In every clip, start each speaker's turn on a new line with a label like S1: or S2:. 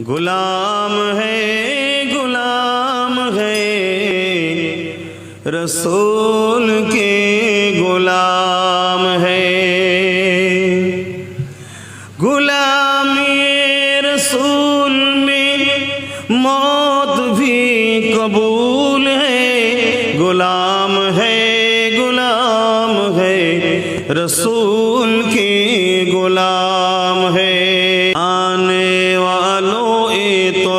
S1: गुलाम है गुलाम है, रसूल के गुलाम है। गुलामी रसूल में मौत भी कबूल है। गुलाम है गुलाम है, रसूल के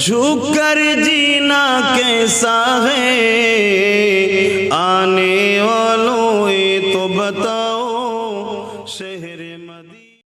S1: झुक कर जीना कैसा है? आने वालों ये तो बताओ शहर मदी